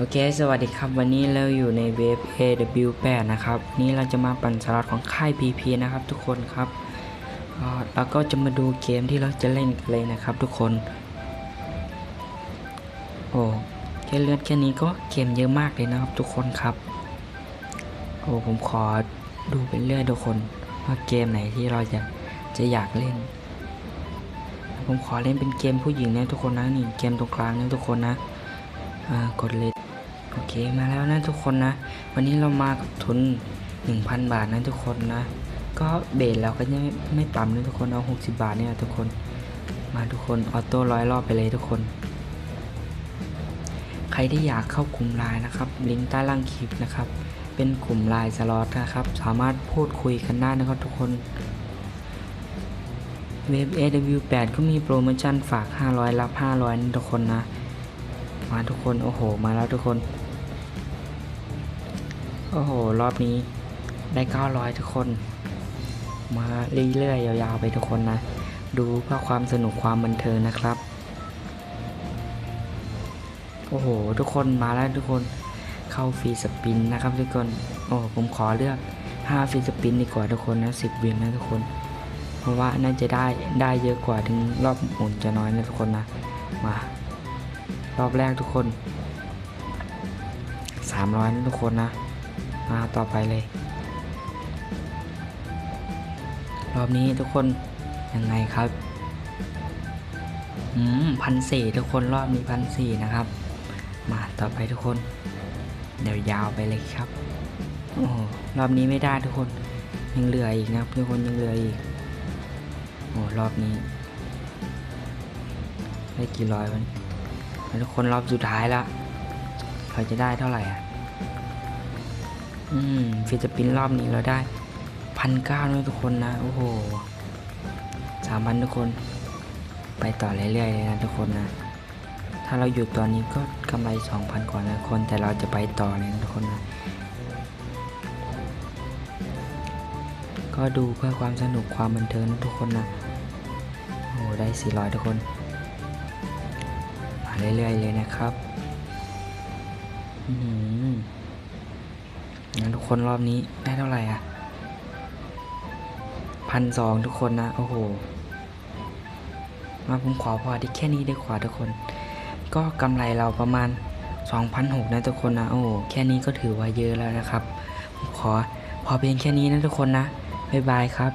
โอเค สวัสดีครับวันนี้เราอยู่ในเว็บ AW8 นะครับ นี่เราจะมาปั่นสล็อตของค่าย PP นะครับ ทุกคนครับแล้วก็จะมาดูเกมที่เราจะเล่นกันเลยนะครับ ทุกคน โอ้แค่เลือดแค่นี้ก็เกมเยอะมากเลยนะครับ ทุกคนครับ โอ้ผมขอดูเป็นเรื่อยทุกคนว่าเกมไหนที่เราจะจะอยากเล่น ผมขอเล่นเป็นเกมผู้หญิงนะทุกคนนะนี่เกมตรงกลางนะทุกคนนะ อ่ากดเลย โอเคมาแล้วนะทุกคนนะ วันนี้เรามากับทุน 1,000 บาทนะทุกคนนะ ก็เบสเราก็ยังไม่ไม่ต่ำนะทุกคนเอา 60 บาทเนี่ยทุกคน มาทุกคนออโต้ร้อยรอบไปเลยทุกคน ใครที่อยากเข้ากลุ่มไลน์นะครับ ลิงก์ใต้ล่างคลิปนะครับ เป็นกลุ่มไลน์สล็อตนะครับ สามารถพูดคุยกันได้นะครับทุกคนเว็บ AW8 ก็มีโปรโมชั่นฝาก 500 รับ 500นะทุกคนนะ มาทุกคน โอ้โห มาแล้วทุกคน โอ้โห รอบนี้ได้ 900 ทุกคน มาเรื่อยๆยาวๆไปทุกคนนะ ดูเพื่อความสนุกความบันเทิงนะครับ โอ้โห ทุกคนมาแล้วทุกคนเข้าฟรีสปินนะครับทุกคน โอ้ผมขอเลือก 5 ฟรีสปินดีกว่าทุกคนนะ 10 วินนะทุกคน เพราะว่าน่าจะได้ได้เยอะกว่าถึงรอบหมุนจะน้อยนะทุกคนนะ มารอบแรกทุกคน 300นะทุกคนนะ มาต่อไปเลย รอบนี้ทุกคนยังไงครับอืมพันสี่ทุกคนรอบนี้พันสี่นะครับ มาต่อไปทุกคน เดี๋ยวยาวไปเลยครับโอ้รอบนี้ไม่ได้ทุกคนยังเหลืออีกนะครับทุกคนยังเหลืออีกโอ้รอบนี้ได้กี่ร้อยวันทุกคนรอบสุดท้ายล้วเราจะได้เท่าไหร่อะ อืมฟิลิปปินส์รอบนี้เราได้พันเก้านะทุกคนนะโอ้โหสามพันทุกคน ไปต่อเรื่อยๆเลยนะทุกคนนะ ถ้าเราหยุดตอนนี้ก็กำไรสองพันกว่านะทุกคน แต่เราจะไปต่อเลยนะทุกคนนะ ก็ดูเพื่อความสนุกความบันเทิงนะทุกคนนะโอ้โได้สี่ร้อยทุกคน มาเรื่อยๆเลยนะครับ อืมงั้นทุก คนรอบนี้ได้เท่าไหร่อะพันสองทุกคนนะ โอ้โห มาผมขอพอที่แค่นี้ได้ขวาทุกคน ก็กำไรเราประมาณ 2,600นะทุกคนนะ โอ้โห แค่นี้ก็ถือว่าเยอะแล้วนะครับ ผมขอพอเพียงแค่นี้นะทุกคนนะ บ๊ายบายครับ